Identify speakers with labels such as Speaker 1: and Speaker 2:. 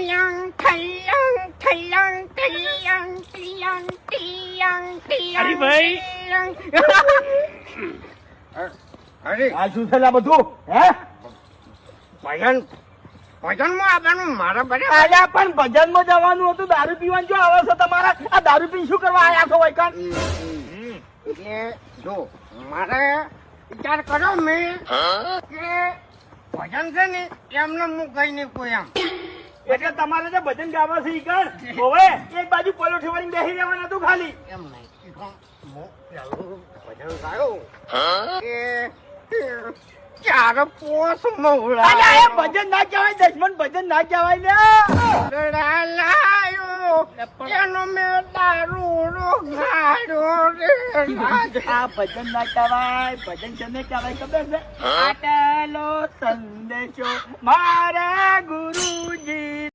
Speaker 1: થયંગ થયંગ થયંગ થયંગ
Speaker 2: અરે ભાઈ.
Speaker 1: અરે
Speaker 3: આ શું થયેલા બધું? હે?
Speaker 1: ભજન ભજનમાં આવવાનું મારા બરાબર.
Speaker 3: આયા પણ ભજનમાં જવાનું હતું દારૂ પીવાનું જો આવે છે તમારા. આ દારૂ પી શું કરવા આયા છો વૈકાન
Speaker 1: એટલે જો મારે વિચાર કરો મેં કે ભજન છે ને એમને હું કઈ નહીં કોઈ એમ
Speaker 3: એટલે તમારે જે ભજન ગાવા છે હવે એક બાજુ પોલો ઠેવાની બેસી રહેવાનું હતું ખાલી.
Speaker 1: એમ નહીં. તો ભજન ગાયો કે ચાર પોસ મવડા
Speaker 3: ભજન ના કહેવાય દશમન ભજન ના કહેવાય
Speaker 1: લાયો એનો મેં દારૂ ગાડ્યો રે.
Speaker 3: આ ભજન ના કહેવાય ભજન તમે કહેવાય ખબર છે? આટલો સંદેશો મારા ગુરુજી